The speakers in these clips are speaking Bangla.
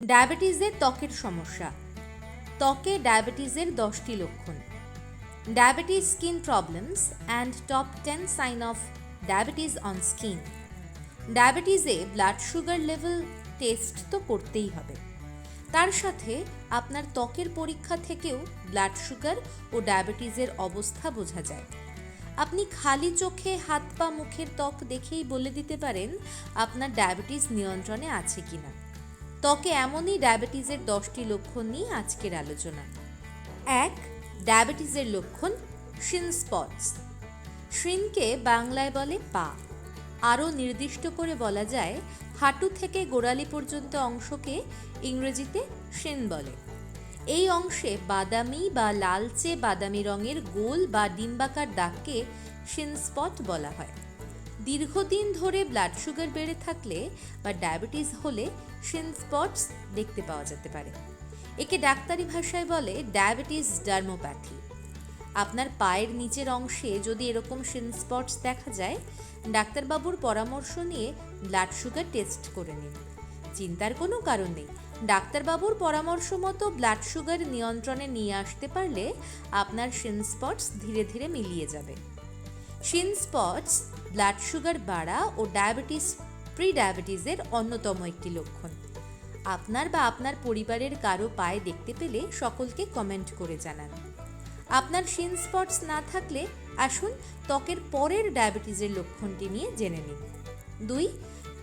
ডায়াবেটিসের ত্বকের সমস্যা। ত্বকে ডায়াবেটিসের দশটি লক্ষণ। Diabetes skin problems and top ten sign of diabetes on skin. ডায়াবেটিসে blood sugar level test তো করতেই হবে। তার সাথে আপনার ত্বকের পরীক্ষা থেকেও ব্লাড সুগার ও ডায়াবেটিসের অবস্থা বোঝা যায়। আপনি খালি চোখে হাত পা মুখের ত্বক দেখেই বলে দিতে পারেন আপনার ডায়াবেটিস নিয়ন্ত্রণে আছে কিনা। ত্বকে এমনই ডায়াবেটিসের দশটি লক্ষণ নিয়ে আজকের আলোচনা। এক, ডায়াবেটিসের লক্ষণ শিন স্পটস। শিনকে বাংলায় বলে পা। আরও নির্দিষ্ট করে বলা যায়, হাঁটু থেকে গোড়ালি পর্যন্ত অংশকে ইংরেজিতে শিন বলে। এই অংশে বাদামি বা লালচে বাদামি রঙের গোল বা ডিম্বাকার দাগকে শিন স্পট বলা হয়। দীর্ঘদিন ধরে ব্লাড সুগার বেড়ে থাকলে বা ডায়াবেটিস হলে শিন স্পটস দেখতে পাওয়া যেতে পারে। একে ডাক্তারি ভাষায় বলে ডায়াবেটিস ডার্মোপ্যাথি। আপনার পায়ের নিচের অংশে যদি এরকম শিন স্পটস দেখা যায়, ডাক্তারবাবুর পরামর্শ নিয়ে ব্লাড সুগার টেস্ট করে নিন। চিন্তার কোনো কারণ নেই। ডাক্তারবাবুর পরামর্শ মতো ব্লাড সুগার নিয়ন্ত্রণে নিয়ে আসতে পারলে আপনার শিন স্পটস ধীরে ধীরে মিলিয়ে যাবে। শিন স্পটস ব্লাড সুগার বাড়া ও ডায়াবেটিস প্রি ডায়াবেটিসের অন্যতম একটি লক্ষণ। আপনার বা আপনার পরিবারের কারও পায়ে দেখতে পেলে সকলকে কমেন্ট করে জানান। আপনার শিন স্পটস না থাকলে আসুন ত্বকের পরের ডায়াবেটিসের লক্ষণটি নিয়ে জেনে নিন দুই,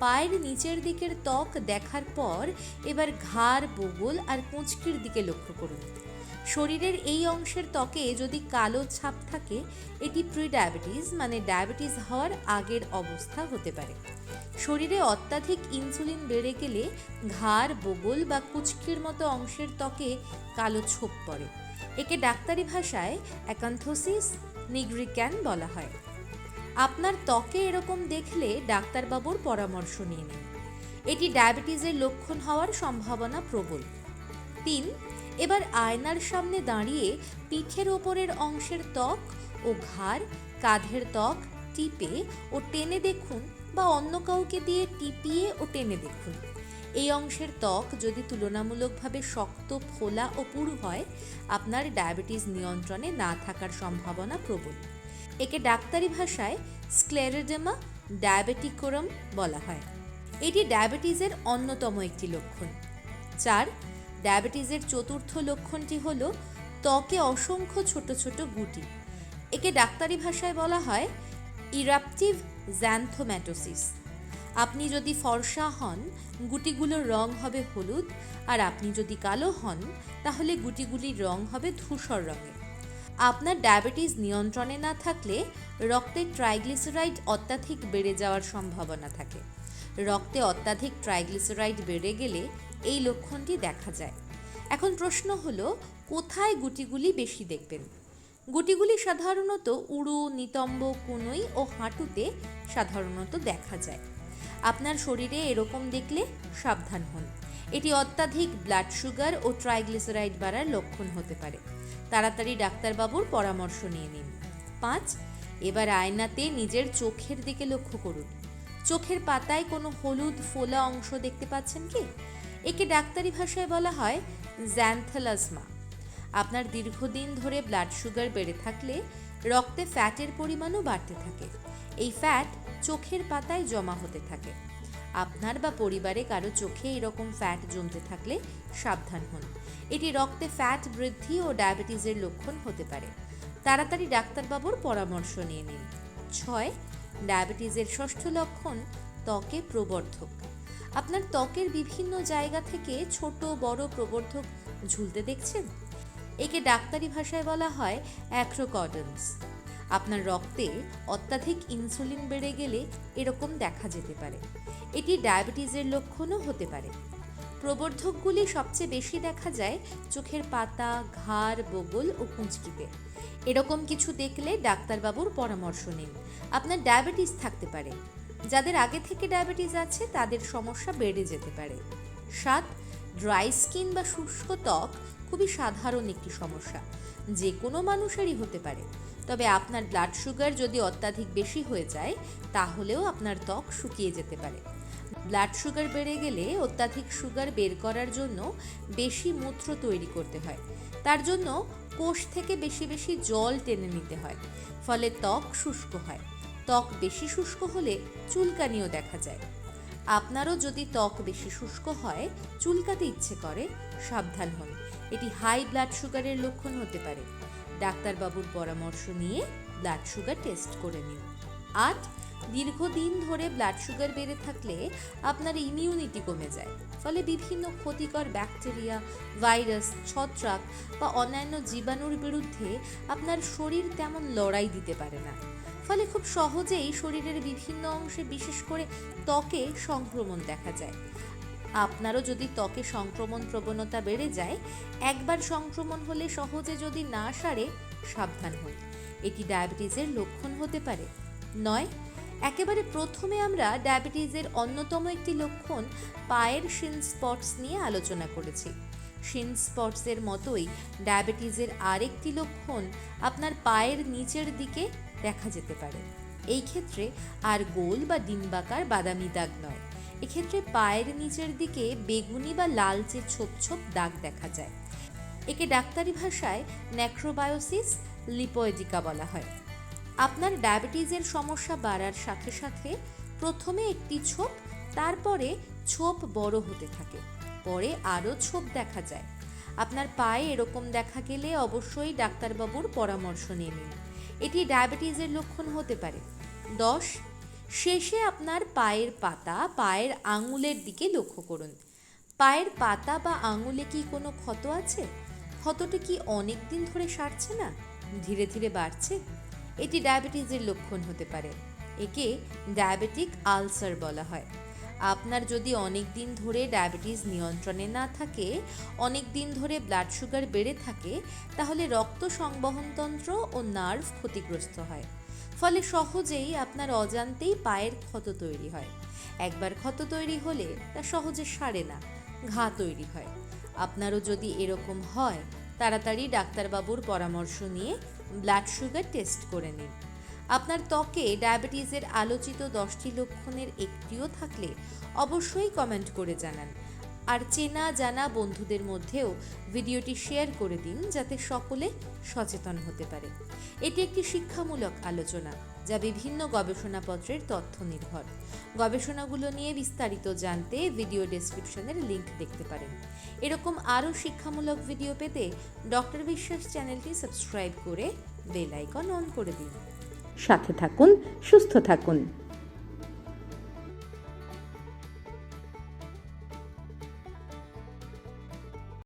পায়ের নিচের দিকের ত্বক দেখার পর এবার ঘাড়, বগল আর কুঁচকির দিকে লক্ষ্য করুন। শরীরের এই অংশের ত্বকে যদি কালো ছাপ থাকে, এটি প্রি ডায়াবেটিস মানে ডায়াবেটিস হওয়ার আগের অবস্থা হতে পারে। শরীরে অত্যাধিক ইনসুলিন বেড়ে গেলে ঘাড়, বগল বা কুচকির মতো অংশের ত্বকে কালো ছোপ পড়ে। একে ডাক্তারি ভাষায় অ্যাকান্থোসিস নিগ্রিক্যান বলা হয়। আপনার ত্বকে এরকম দেখলে ডাক্তারবাবুর পরামর্শ নিয়ে নিন। এটি ডায়াবেটিসের লক্ষণ হওয়ার সম্ভাবনা প্রবল। তিন এবার আয়নার সামনে দাঁড়িয়ে পিঠের ওপরের অংশের ত্বক ও ঘাড় কাঁধের ত্বক টিপে ও টেনে দেখুন বা অন্য কাউকে দিয়ে টিপিয়ে ও টেনে দেখুন। এই অংশের ত্বক যদি তুলনামূলকভাবে শক্ত, ফোলা ও পুরু হয়, আপনার ডায়াবেটিস নিয়ন্ত্রণে না থাকার সম্ভাবনা প্রবল। একে ডাক্তারি ভাষায় স্ক্লেরোডেমা ডায়াবেটিকোরম বলা হয়। এটি ডায়াবেটিসের অন্যতম একটি লক্ষণ। চার ডায়াবেটিসের চতুর্থ লক্ষণটি হল ত্বকে অসংখ্য ছোট ছোট গুটি। একে ডাক্তারি ভাষায় বলা হয় ইরাপটিভ জ্যান্থোম্যাটোসিস আপনি যদি ফর্সা হন, গুটিগুলোর রং হবে হলুদ, আর আপনি যদি কালো হন, তাহলে গুটিগুলির রং হবে ধূসর রঙের। আপনার ডায়াবেটিস নিয়ন্ত্রণে না থাকলে রক্তে ট্রাইগ্লিসারাইড অত্যাধিক বেড়ে যাওয়ার সম্ভাবনা থাকে। রক্তে অত্যাধিক ট্রাইগ্লিসারাইড বেড়ে গেলে এই লক্ষণটি দেখা যায়। এখন প্রশ্ন হলো, কোথায় গুটিগুলি বেশি দেখবেন? গুটিগুলি সাধারণত উড়ু, নিতম্ব, কুনুই ও হাঁটুতে সাধারণত দেখা যায়। আপনার শরীরে এরকম দেখলে সাবধান হন। এটি অত্যাধিক ব্লাড সুগার ও ট্রাইগ্লিসারাইড বাড়ার লক্ষণ হতে পারে। তাড়াতাড়ি ডাক্তারবাবুর পরামর্শ নিয়ে নিন। পাঁচ, এবার আয়নাতে নিজের চোখের দিকে লক্ষ্য করুন। চোখের পাতায় কোনো হলুদ, ফোলা অংশ দেখতে পাচ্ছেন কি? একে ডাক্তারি ভাষায় বলা হয় জ্যান্থালাসমা আপনার দীর্ঘদিন ধরে ব্লাড সুগার বেড়ে থাকলে রক্তে ফ্যাটের পরিমাণও বাড়তে থাকে। এই ফ্যাট চোখের পাতায় জমা হতে থাকে। আপনার বা পরিবারে কারও চোখে এরকম ফ্যাট জমতে থাকলে সাবধান হন। এটি রক্তে ফ্যাট বৃদ্ধি ও ডায়াবেটিসের লক্ষণ হতে পারে। তাড়াতাড়ি ডাক্তারবাবুর পরামর্শ নিয়ে নিন। ছয়, ডায়াবেটিসের ষষ্ঠ লক্ষণ ত্বকে প্রবর্ধক। আপনার ত্বকের বিভিন্ন জায়গা থেকে ছোট, বড় প্রবর্ধক ঝুলতে দেখছেন? একে ডাক্তারি ভাষায় বলা হয় অ্যাক্রোকডন্স আপনার রক্তে অত্যাধিক ইনসুলিন বেড়ে গেলে এরকম দেখা যেতে পারে। এটি ডায়াবেটিসের লক্ষণও হতে পারে। প্রবর্ধকগুলি সবচেয়ে বেশি দেখা যায় চোখের পাতা, ঘাড়, বগল ও কুঁচকিতে। এরকম কিছু দেখলে ডাক্তারবাবুর পরামর্শ নিন। আপনার ডায়াবেটিস থাকতে পারে। যাদের আগে থেকে ডায়াবেটিস আছে, তাদের সমস্যা বেড়ে যেতে পারে। সাত ড্রাই স্কিন বা শুষ্ক ত্বক খুবই সাধারণ একটি সমস্যা। যে কোনো মানুষেরই হতে পারে। তবে আপনার ব্লাড সুগার যদি অত্যাধিক বেশি হয়ে যায়, তাহলেও আপনার ত্বক শুকিয়ে যেতে পারে। ব্লাড সুগার বেড়ে গেলে অত্যাধিক সুগার বের করার জন্য বেশি মূত্র তৈরি করতে হয়। তার জন্য কোষ থেকে বেশি বেশি জল টেনে নিতে হয়। ফলে ত্বক শুষ্ক হয়। ত্বক বেশি শুষ্ক হলে চুলকানিও দেখা যায়। আপনারও যদি ত্বক বেশি শুষ্ক হয়, চুলকাতে ইচ্ছে করে, সাবধান হন। এটি হাই ব্লাড সুগারের লক্ষণ হতে পারে। ডাক্তারবাবুর পরামর্শ নিয়ে ব্লাড সুগার টেস্ট করে নিন। আট দীর্ঘদিন ধরে ব্লাড সুগার বেড়ে থাকলে আপনার ইমিউনিটি কমে যায়। ফলে বিভিন্ন ক্ষতিকর ব্যাকটেরিয়া ভাইরাস ছত্রাক বা অন্যান্য জীবাণুর বিরুদ্ধে আপনার শরীর তেমন লড়াই দিতে পারে না। ফলে খুব সহজেই শরীরের বিভিন্ন অংশে বিশেষ করে ত্বকে সংক্রমণ দেখা যায়। আপনারও যদি ত্বকে সংক্রমণ প্রবণতা বেড়ে যায়, একবার সংক্রমণ হলে সহজে যদি না সারে, সাবধান হন। এটি ডায়াবেটিসের লক্ষণ হতে পারে। নয় একেবারে প্রথমে আমরা ডায়াবেটিসের অন্যতম একটি লক্ষণ পায়ের শিন স্পটস নিয়ে আলোচনা করেছি। শিন স্পটসের মতোই ডায়াবেটিসের আরেকটি লক্ষণ আপনার পায়ের নিচের দিকে দেখা যেতে পারে। এই ক্ষেত্রে আর গোল বা ডিম্বাকার বাদামি দাগ নয়। এক্ষেত্রে পায়ের নিচের দিকে বেগুনি বা লালচে ছোপ ছোপ দাগ দেখা যায়। একে ডাক্তারি ভাষায় ন্যাক্রোবায়োসিস লিপোয়েডিকা বলা হয়। আপনার ডায়াবেটিসের সমস্যা বাড়ার সাথে সাথে প্রথমে একটি ছোপ, তারপরে ছোপ বড় হতে থাকে। পরে আরও ছোপ দেখা যায়। আপনার পায়ে এরকম দেখা গেলে অবশ্যই ডাক্তারবাবুর পরামর্শ নিয়ে নিন। এটি ডায়াবেটিসের লক্ষণ হতে পারে। দশ, শেষে আপনার পায়ের পাতা পায়ের আঙুলের দিকে লক্ষ্য করুন। পায়ের পাতা বা আঙুলে কি কোনো ক্ষত আছে? ক্ষতটি কি অনেক দিন ধরে সারছে না? ধীরে ধীরে বাড়ছে? এটি ডায়াবেটিসের লক্ষণ হতে পারে। একে ডায়াবেটিক আলসার বলা হয়। আপনার যদি অনেক দিন ধরে ডায়াবেটিস নিয়ন্ত্রণে না থাকে অনেক দিন ধরে ব্লাড সুগার বেড়ে থাকে, তাহলে রক্ত সংবহনতন্ত্র ও নার্ভ ক্ষতিগ্রস্ত হয়। ফলে সহজেই আপনার অজান্তেই পায়ের ক্ষত তৈরি হয়। একবার ক্ষত তৈরি হলে তা সহজে সারে না, ঘা তৈরি হয়। আপনারও যদি এরকম হয়, তাড়াতাড়ি ডাক্তারবাবুর পরামর্শ নিয়ে ব্লাড সুগার টেস্ট করে নিন। আপনার ত্বকে ডায়াবেটিসের আলোচিত দশটি লক্ষণের একটিও থাকলে অবশ্যই কমেন্ট করে জানান। আর চেনা জানা বন্ধুদের মধ্যেও ভিডিওটি শেয়ার করে দিন যাতে সকলে সচেতন হতে পারে। এটি একটি শিক্ষামূলক আলোচনা যা বিভিন্ন গবেষণাপত্রের তথ্য নির্ভর। গবেষণাগুলো নিয়ে বিস্তারিত জানতে ভিডিও ডেসক্রিপশনের লিংক দেখতে পারেন। এরকম আরও শিক্ষামূলক ভিডিও পেতে ডক্টর বিশ্বাস চ্যানেলটি সাবস্ক্রাইব করে বেল আইকন অন করে দিন। সাথে থাকুন, সুস্থ থাকুন।